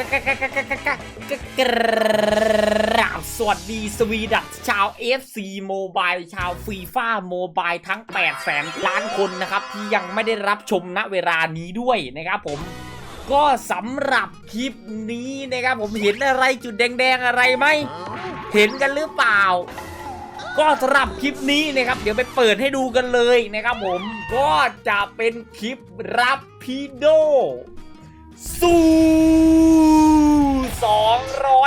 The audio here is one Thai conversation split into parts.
กะกะกะกะกะกะกะกะกราบสวัสดีสวีดัตชาว FC Mobile ชาวฟีฟ่าโมบายทั้ง 8 แสนล้านคนนะครับ ที่ยังไม่ได้รับชมณเวลานี้ด้วยนะครับผมก็สำหรับคลิปนี้นะครับผมเห็นอะไรจุดแดงๆอะไรไหม เห็นกันหรือเปล่า ก็สำหรับคลิปนี้นะครับ เดี๋ยวไปเปิดให้ดูกันเลยนะครับผมก็จะเป็นคลิปรับพีโดสู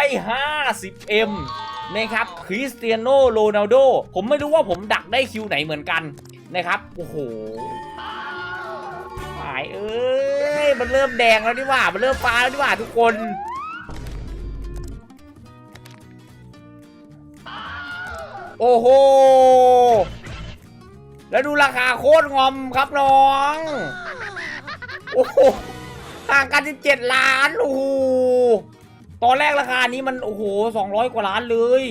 250M นะครับคริสเตียโนโรนัลโดผมไม่รู้ว่าผมดักได้คิวไหนเหมือนกันนะครับ โอ้โหหายเอ้ย มันเริ่มแดงแล้วนี่ว่า มันเริ่มฟ้าแล้วนี่ว่าทุกคนโอ้โห แล้วดูราคาโคตรงอมครับน้อง โอ้โหห่างกัน 17 ล้าน โอ้โห ตอนแรกราคานี้มันโอ้โหสองร้อยกว่าล้านเลย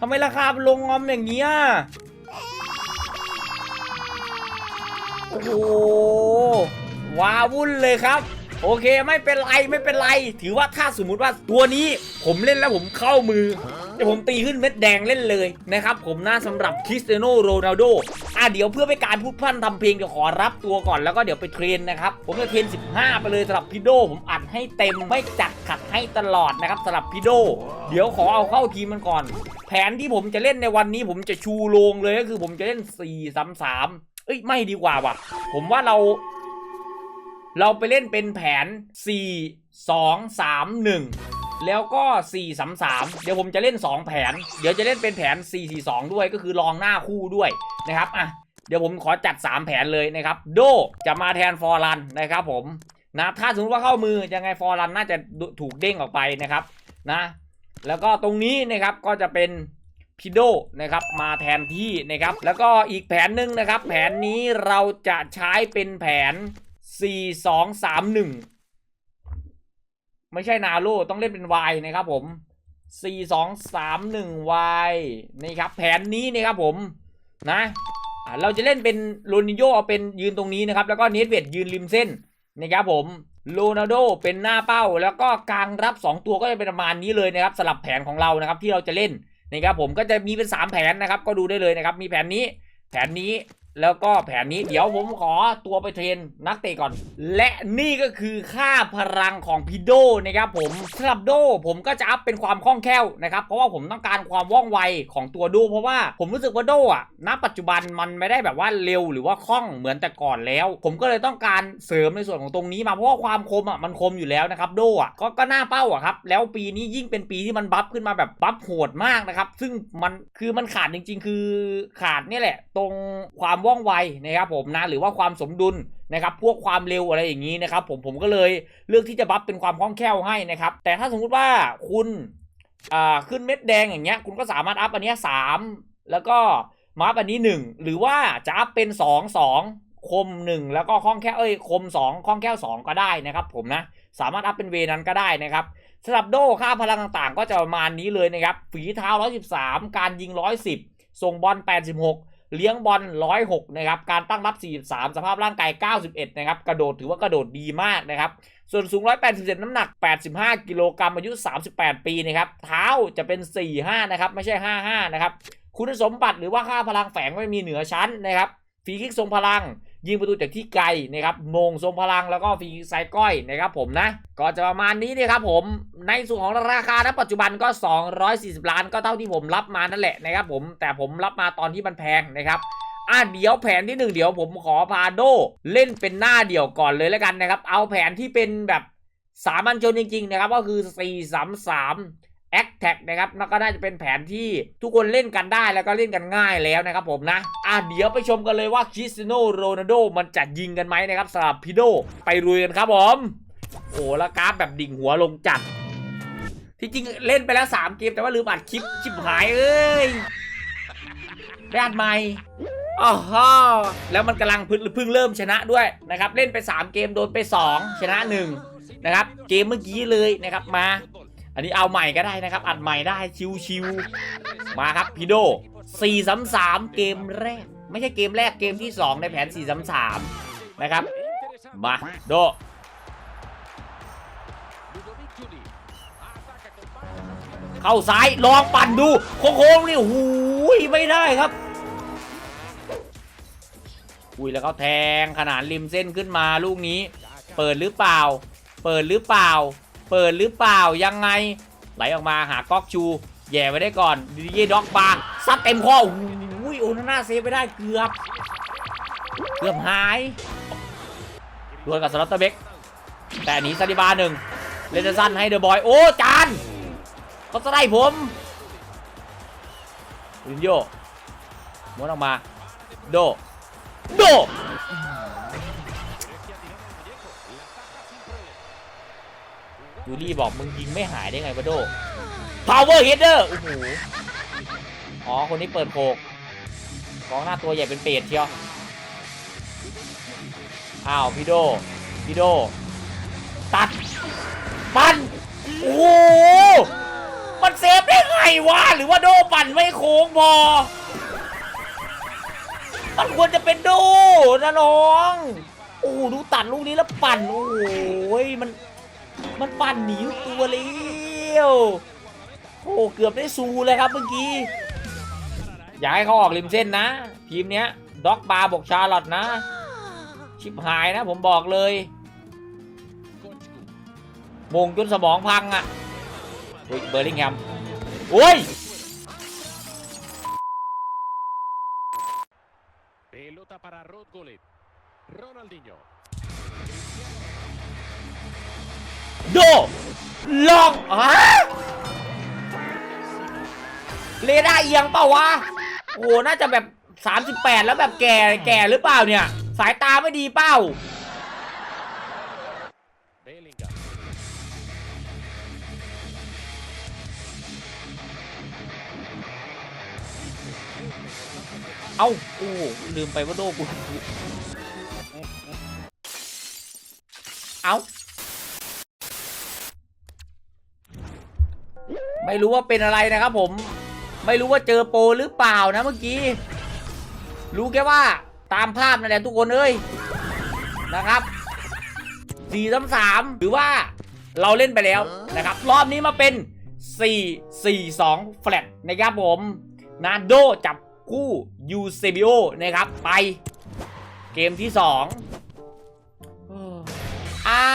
ทำไมราคาลงงอมอย่างเงี้ย โอ้โหว้าวุ่นเลยครับ โอเคไม่เป็นไรไม่เป็นไร ถือว่าถ้าสมมุติว่าตัวนี้ผมเล่นแล้วผมเข้ามือ เดี๋ยวผมตีขึ้นเม็ดแดงเล่นเลยนะครับผมน่าสำหรับคริสเตียโนโรนัลโดอะเดี๋ยวเพื่อไปการพูดพรั่นทำเพลงเดี๋ยวขอรับตัวก่อนแล้วก็เดี๋ยวไปเทรนนะครับผมจะเทรน 15 ไปเลยสำหรับพีโดผมอัดให้เต็มไม่จัดขัดให้ตลอดนะครับสำหรับพีโด เดี๋ยวขอเอาเข้าทีมมันก่อน แผนที่ผมจะเล่นในวันนี้ผมจะชูโรงเลยก็คือผมจะเล่น 4 3 3 เอ้ยไม่ดีกว่าว่ะ ผมว่าเรา เราไปเล่นเป็นแผน 4 2 3 1 แล้วก็ 4 3 3 เดี๋ยวผมจะเล่น 2 แผน เดี๋ยวจะเล่นเป็นแผน 4 4 2 ด้วยก็คือลองหน้าคู่ด้วยนะครับอะเดี๋ยวผมขอจัด 3 แผนเลยนะครับ โดจะมาแทนฟอร์รันนะครับผมนะถ้าสมมติว่าเข้ามือยังไงฟอร์รันน่าจะถูกเด้งออกไปนะครับนะ แล้วก็ตรงนี้นะครับก็จะเป็นพิโดนะครับมาแทนที่นะครับ แล้วก็อีกแผนหนึ่งนะครับ แผนนี้เราจะใช้เป็นแผน 4 2 3 1 ไม่ใช่นาโลต้องเล่นเป็น Y นะครับผม 4 2 3 1 Y นี่ครับ แผนนี้นะครับผมนะเราจะเล่นเป็นโรนิโยเอาเป็นยืนตรงนี้นะครับ แล้วก็เนทเวดยืนริมเส้นนะครับผมโรนัลโดเป็นหน้าเป้า แล้วก็กลางรับ 2 ตัวก็จะเป็นประมาณนี้เลยนะครับสลับแผนของเรานะครับที่เราจะเล่นนะครับผมก็จะมีเป็น 3 แผนนะครับ ก็ดูได้เลยนะครับ มีแผนนี้ แผนนี้ แล้วก็แผนนี้เดี๋ยวผมขอตัวไปเทรนนักเตะก่อน และนี่ก็คือค่าพลังของพิโดนะครับผมสำหรับโดผมก็จะอัพเป็นความคล่องแคล่วนะครับเพราะว่าผมต้องการความว่องไวของตัวโดเพราะว่าผมรู้สึกว่าโดอะณปัจจุบันมันไม่ได้แบบว่าเร็วหรือว่าคล่องเหมือนแต่ก่อนแล้ว ผมก็เลยต้องการเสริมในส่วนของตรงนี้มาเพราะว่าความคมอะมันคมอยู่แล้วนะครับโดอะก็ก็น่าเป้าอะครับแล้วปีนี้ยิ่งเป็นปีที่มันบัฟขึ้นมาแบบบัฟโหดมากนะครับซึ่งมันคือมันขาดจริง ๆ คือขาดนี่แหละ ตรงความว่องไวนะครับผมนะหรือว่าความสมดุลนะครับพวกความเร็วอะไรอย่างนี้นะครับผมผมก็เลยเลือกที่จะบัฟเป็นความคล่องแคล่วให้นะครับแต่ถ้าสมมุติว่าคุณอ่าขึ้นเม็ดแดงอย่างเงี้ยคุณก็สามารถอัพอันเนี้ยสามแล้วก็มาอัพอันนี้หนึ่งหรือว่าจะอัพเป็นสองสองคมหนึ่งแล้วก็คล่องแคล่วเอ้ยคมสองคล่องแคล่วสองก็ได้นะครับ ผมนะสามารถอัพเป็นเวนั้นก็ได้นะครับสำหรับโดค่าพลังต่างๆ ก็จะประมาณนี้เลยนะครับฝีเท้า 113 การยิง 110 ส่งบอล86 เลี้ยงบอล106นะครับ การตั้งรับ 43 สภาพร่างกาย 91 นะครับ กระโดดถือว่ากระโดดดีมากนะครับ ส่วนสูง 187 น้ำหนัก 85 กิโลกรัมอายุ 38 ปีนะครับ เท้าจะเป็น 45 นะครับ ไม่ใช่ 55 นะครับ คุณสมบัติหรือว่าค่าพลังแฝงไม่มีเหนือชั้นนะครับ ฟรีคิกทรงพลัง ยิงประตูจากที่ไกลนะครับมงทรงพลังแล้วก็ฟรีไซก้อยนะครับผมนะ ก็จะประมาณนี้นะครับผมในส่วนของราคาณปัจจุบันก็ 240 ล้านก็เท่าที่ผมรับมานั่นแหละนะครับผมแต่ผมรับมาตอนที่มันแพงนะครับอะเดี๋ยวแผนที่หนึ่งเดี๋ยวผมขอพาโดเล่นเป็นหน้าเดี่ยวก่อนเลยแล้วกันนะครับ เอาแผนที่เป็นแบบสามัญชนจริงๆนะครับก็คือ 4 3 3 a c t a c นะครับแล้วก็น่าจะเป็นแผนที่ทุกคนเล่นกันได้แล้วก็เล่นกันง่ายแล้วนะครับผมนะ อะเดี๋ยวไปชมกันเลยว่าคริสเตียโนโรนัลโดมันจะยิงกันไหมนะครับสำหรับพิโดไปรุยกันครับผม โอ้แล้วกราฟแบบดิ่งหัวลงจัด ที่จริงเล่นไปแล้ว 3 เกมแต่ว่าลืมอัดคลิปชิบหายเอ้ยได้อัดใหม่อ๋อแล้วมันกำลังเพิ่งเพิ่งเริ่มชนะด้วยนะครับ เล่นไป 3 เกมโดนไป 2 ชนะ 1 นะครับ เกมเมื่อกี้เลยนะครับมา อันนี้เอาใหม่ก็ได้นะครับ อัดใหม่ได้ชิวๆมาครับพีโด4 3 3 เกมแรก ไม่ใช่เกมแรกเกมที่ 2 ในแผน 4 3 3 นะครับ มาโดเข้าซ้ายลองปั่นดู โค้งๆนี่โอ้โหไม่ได้ครับอุ้ยแล้วก็แทงขนาดริมเส้นขึ้นมาลูกนี้ เปิดหรือเปล่า เปิดหรือเปล่า เปิดหรือเปล่ายังไง ไหลออกมาหาก๊อกชูแย่ไว้ได้ก่อนดีเจด็อกบาร์ซัดเต็มข้อโอ้โหโอนาน่าเซฟไม่ได้เกือบ เกือบหายดวลกับสลัตเตอร์เบกแต่หนีซาดิบาหนึ่งเลนเดอร์สันให้เดอะบอย โอ้ จานเขาจะได้ผมลินโยม้วนออกมา โด โด ยูรี่บอกมึงยิงไม่หายได้ไงวะโด power header โอ้โห อ๋อ คนนี้เปิดโคกกองหน้าตัวใหญ่เป็นเป็ดเชียว อ้าวพี่โด พี่โด ตัด ปั่น โอ้โห มันเซฟได้ไงวะ หรือว่าโดปั่นไม่โค้งพอ มันควรจะเป็นโดนะน้อง โอ้ดูตัดลูกนี้แล้วปั่น โอ้โหมัน มันปั่นหนีตัวเลี้ยวโอ้โหเกือบได้ซูเลยครับเมื่อกี้ อย่าให้เขาออกริมเส้นนะ ทีมเนี้ยด็อกบาร์บอกชาร์ลอตนะ ชิบหายนะผมบอกเลยมงจนสมองพังอะ่ะเฮ้ยเบอร์ลิงแฮมโอ้ย Pelota para Rod Gullit. Ronaldinho. โดล โดลองฮะเรดาร์เอียงเปล่าวะ โอ้โห น่าจะแบบ 38 แล้วแบบแก่แก่หรือเปล่าเนี่ย สายตาไม่ดีเปล่าเอาโอ้ลืมไปว่าโดกูเอา ไม่รู้ว่าเป็นอะไรนะครับผมไม่รู้ว่าเจอโปรหรือเปล่านะเมื่อกี้ รู้แค่ว่าตามภาพนั่นแหละทุกคนเอ้ยนะครับสี่สามสามหรือว่าเราเล่นไปแล้วนะครับ รอบนี้มาเป็น 4 4 2 แฟลตนะครับผม นาโดจับคู่ยูเซบิโอนะครับ ไป เกมที่ 2 อ้า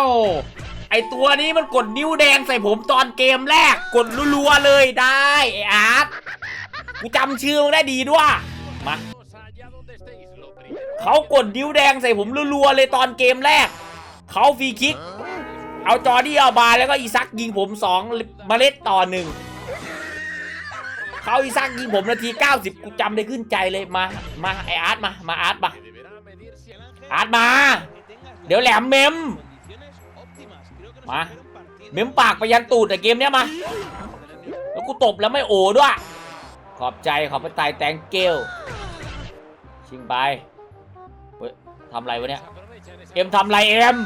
ว ไอตัวนี้มันกดนิ้วแดงใส่ผมตอนเกมแรก กดรัวๆเลยได้ไออาร์ตกูจำชื่อมึงได้ดีด้วยมาเขากดนิ้วแดงใส่ผมรัวๆเลยตอนเกมแรก เขาฟรีคิก เอาจอดี้เอาบาแล้วก็อีซักยิงผมสองเมล็ดต่อหนึ่งเขาอีซักยิงผมนาที 90 กูจำได้ขึ้นใจเลยมา มาไออาร์ตมา มาอาร์ตมาอาร์ตมา เดี๋ยวแหลมเมม มาเมมปากไปยันตูดแต่เกมเนี้ยมา แล้วกูตบแล้วไม่โอด้วย ขอบใจขอบไปตายแตงเกลชิงไปเฮ้ยทำไรวะเนี่ย เอ็มทำไรเอ็ม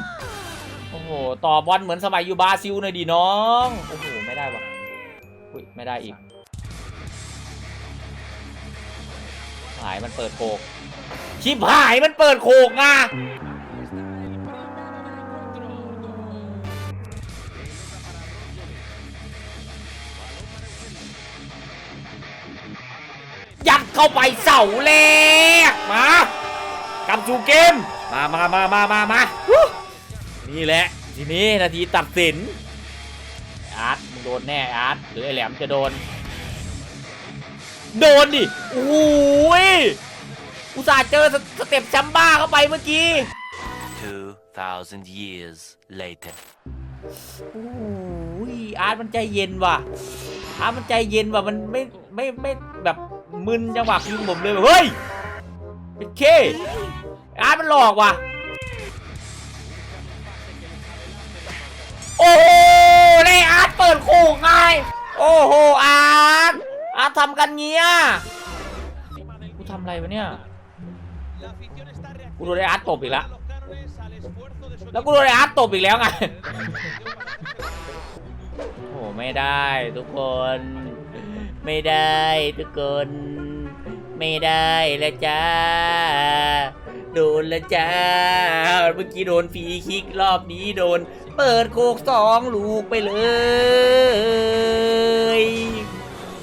โอ้โห ต่อบอลเหมือนสมัยอยู่บราซิลหน่อยดิน้อง โอ้โห ไม่ได้วะอุ้ย ไม่ได้อีก หายมันเปิดโคกชิบหายมันเปิดโคกอะ เข้าไปเสาแรกมากลับสู่เกม มามามามามามาฮู้นี่แหละ ทีนี้นาทีตัดสิน อาร์ตมึงโดนแน่อาร์ตหรือไอแหลมจะโดน โดนดิโอ้ยอุตส่าห์เจอสสเต็ปจัมบ้าเข้าไปเมื่อกี้ 2,000 years later. โอ้ยอาร์ตมันใจเย็นว่ะอาร์ตมันใจเย็นว่ะมันไม่ไม่ไม่แบบ มึนจังหวะยิงผมเลยแบบเฮ้ยเป็นเคอาร์ตมันหลอกว่ะ โอ้โหได้อาร์ตเปิดโค้งไงโอ้โหอาร์ตอาร์ตทำกันเงี้ยกูทำอะไรวะเนี่ยกูโดนไอ้อาร์ตตบอีกแล้วแล้วกูโดนไอ้อาร์ตตบอีกแล้วไงโอ้ไม่ได้ทุกคน ไม่ได้ทุกคน ไม่ได้แล้วจ้า โดนละจ้า เมื่อกี้โดนฟรีคิกรอบนี้โดน เปิดโคกสองลูกไปเลย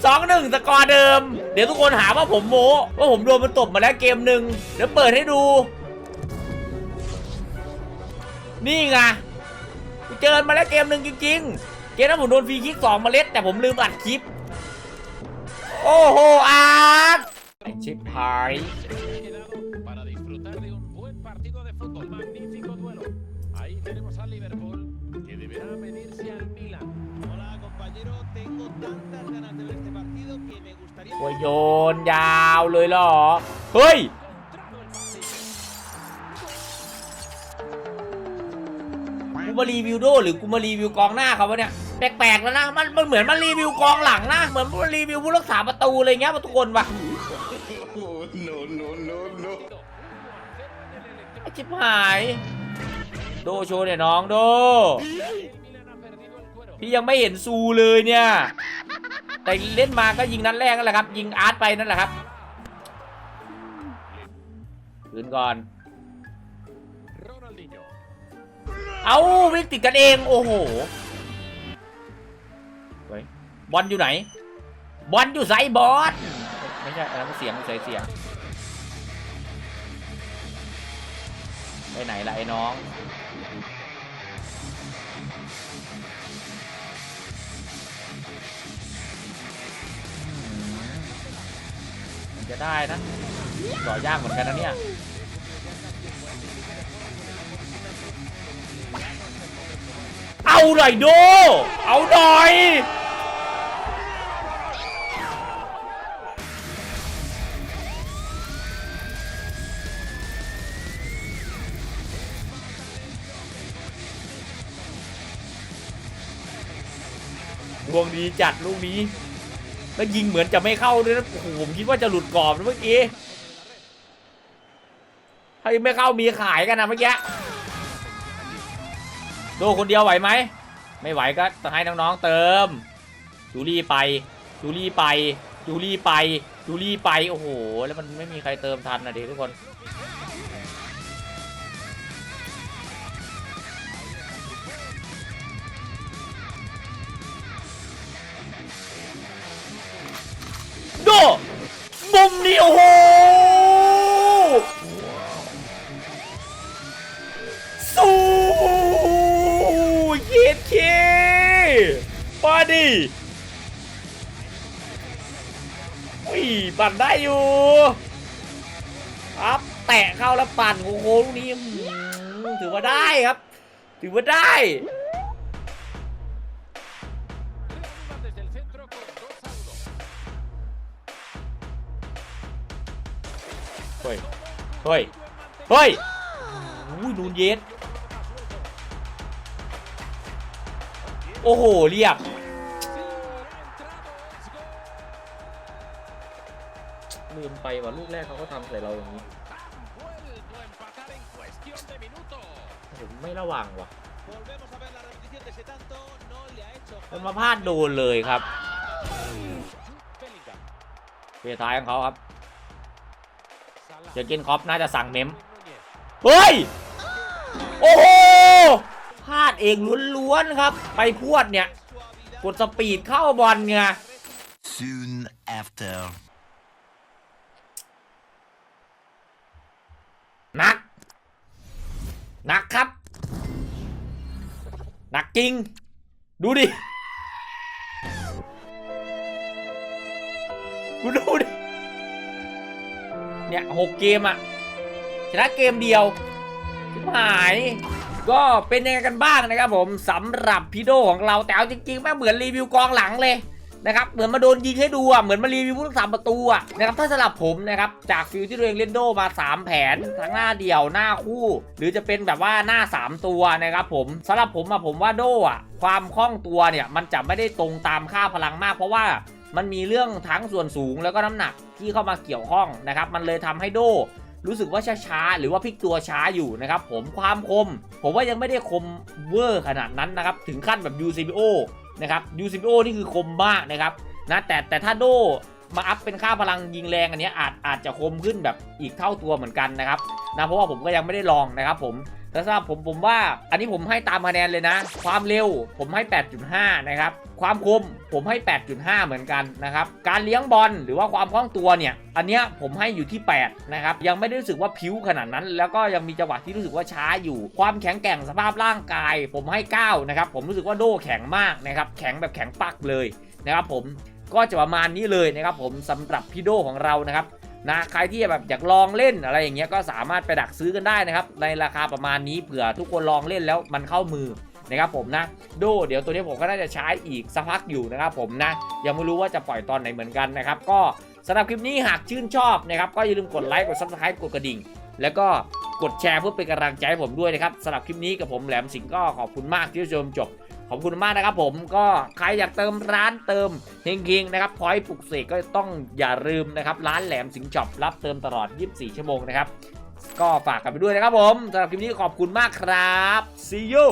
สองหนึ่งสกอร์เดิม เดี๋ยวทุกคนหาว่าผมโม้ว่าผมโดนมันตบมาแล้วเกมหนึ่งเดี๋ยวเปิดให้ดู นี่ไงเจอมาแล้วเกมหนึ่งจริง ๆ เกมนั้นผมโดนฟรีคิกสองเมล็ดแต่ผมลืมอัดคลิป โอ้โหอาร์ตไอชิปหาย quedado para disfrutar de un buen partido de fútbol. Magnífico duelo. Ahí tenemos al Liverpool que deberá medirse al Milan. Hola compañero, tengo tantas ganas de ver este partido que me gustaría... ว่าโยนยาวเลยเหรอ เฮ้ย กูมารีวิวโดหรือกูมารีวิวกองหน้าเขาวะเนี่ย แปลกๆแล้วนะ มันมันเหมือนมารีวิวกองหลังนะ เหมือนมารีวิวผู้รักษาประตูอะไรเงี้ยทุกคนวะไอ้ชิบหาย โดโชว์เนี่ยน้องโด El Milan ha perdido el cuero. พี่ยังไม่เห็นซูเลยเนี่ย แต่เล่นมาก็ยิงนัดแรกนั่นแหละครับ ยิงอาร์ตไปนั่นแหละครับคืนก่อน Ronaldinho. เอาวิ่งติดกันเอง โอ้โหเฮ้ย บอลอยู่ไหน บอลอยู่ไซบอสไม่ใช่อันนั้นเสียงใส่เสียงไปไหนล่ะไอ้น้อง มันจะได้นะต่อยากเหมือนกันนะเนี่ยเอาหน่อยโดเอาหน่อย งดีจัดลูกนี้ แล้วยิงเหมือนจะไม่เข้าด้วยนะโอ้โหผมคิดว่าจะหลุดกรอบนะเมื่อกี้ถ้าไม่เข้ามีขายกันนะเมื่อกี้โดคนเดียวไหวไหม ไม่ไหวก็ต้องให้น้องๆเติมจูลี่ไปจูลี่ไปจูลี่ไปจูลี่ไป โอ้โห แล้วมันไม่มีใครเติมทันนะเด็กทุกคน มาดิอุ้ยปั่นได้อยู่ครับแตะเข้าแล้วปั่นโอ้โหลูกนี้ถือว่าได้ครับ ถือว่าได้เฮ้ยเฮ้ยเฮ้ยอุ้ยนูนเยสโอ้โห เรียบืมไปว่าลูกแรกเขาก็ทำใส่เราอย่างนี้ผมไม่ระวังว่ะมันมาพลาดโดนเลยครับ Bellingham. เปท้ายของเขาครับเจอร์เกนคอปน่าจะสั่งเมมเฮ้ย โอ้โหพลาดเองล้วนๆครับ ไปพวดเนี่ย กดสปีดเข้าบอลไง Soon after. นักหนักครับหนักจริง ดูดิกูดูดิ เนี่ยหกเกมอะชนะเกมเดียวชิบหาย ก็เป็นยังไงกันบ้างนะครับผมสำหรับพี่โดของเราแต่เอาจริงๆแม่เหมือนรีวิวกองหลังเลย นะครับเหมือนมาโดนยิงให้ดูอะเหมือนมารีวิวผู้รักษาประตูอะนะครับถ้าสำหรับผมนะครับจากฟิลที่ตัวเองเล่นโดมา 3 แผนทั้งหน้าเดี่ยวหน้าคู่ หรือจะเป็นแบบว่าหน้า 3 ตัวนะครับผมสำหรับผมอะผมว่าโดอะความคล่องตัวเนี่ยมันจะไม่ได้ตรงตามค่าพลังมากเพราะว่ามันมีเรื่องทั้งส่วนสูงแล้วก็น้ำหนักที่เข้ามาเกี่ยวข้องนะครับมันเลยทำให้โดรู้สึกว่าช้าๆ หรือว่าพลิกตัวช้าอยู่นะครับผมความคม ผมว่ายังไม่ได้คมเวอร์ขนาดนั้นนะครับ ถึงขั้นแบบ UCBO นะครับ UCBO นี่คือคมมากนะครับนะแต่แต่ถ้าโดมาอัพเป็นค่าพลังยิงแรงอันนี้อาจอาจจะคมขึ้นแบบอีกเท่าตัวเหมือนกันนะครับนะเพราะว่าผมก็ยังไม่ได้ลองนะครับผม แต่สำหรับผมผมว่าอันนี้ผมให้ตามคะแนนเลยนะ ความเร็วผมให้ 8.5 นะครับ ความคมผมให้ 8.5 เหมือนกันนะครับ การเลี้ยงบอลหรือว่าความคล่องตัวเนี่ย อันเนี้ยผมให้อยู่ที่ 8 นะครับ ยังไม่ได้รู้สึกว่าพิ้วขนาดนั้น แล้วก็ยังมีจังหวะที่รู้สึกว่าช้าอยู่ ความแข็งแกร่งสภาพร่างกาย ผมให้ 9 นะครับ ผมรู้สึกว่าโดแข็งมากนะครับ แข็งแบบแข็งปักเลยนะครับผม ก็จะประมาณนี้เลยนะครับผมสำหรับพี่โดของเรานะครับ นะใครที่แบบอยากลองเล่นอะไรอย่างเงี้ยก็สามารถไปดักซื้อกันได้นะครับในราคาประมาณนี้เผื่อทุกคนลองเล่นแล้วมันเข้ามือนะครับผมนะโดเดี๋ยวตัวนี้ผมก็น่าจะใช้อีกสักพักอยู่นะครับผมนะยังไม่รู้ว่าจะปล่อยตอนไหนเหมือนกันนะครับก็สำหรับคลิปนี้หากชื่นชอบนะครับก็อย่าลืมกดไลค์กด subscribe กดกระดิ่ง แล้วก็กดแชร์เพื่อเป็นกำลังใจให้ผมด้วยนะครับสำหรับคลิปนี้กับผมแหลมสิงห์ก็ขอบคุณมากที่ชมจบ ขอบคุณมากนะครับผมก็ใครอยากเติมร้านเติมเฮงๆนะครับพอยปลุกเสกก็ต้องอย่าลืมนะครับร้านแหลมสิงห์ช็อปรับเติมตลอด 24 ชั่วโมงนะครับก็ฝากกันไปด้วยนะครับผมสำหรับคลิปนี้ขอบคุณมากครับ see you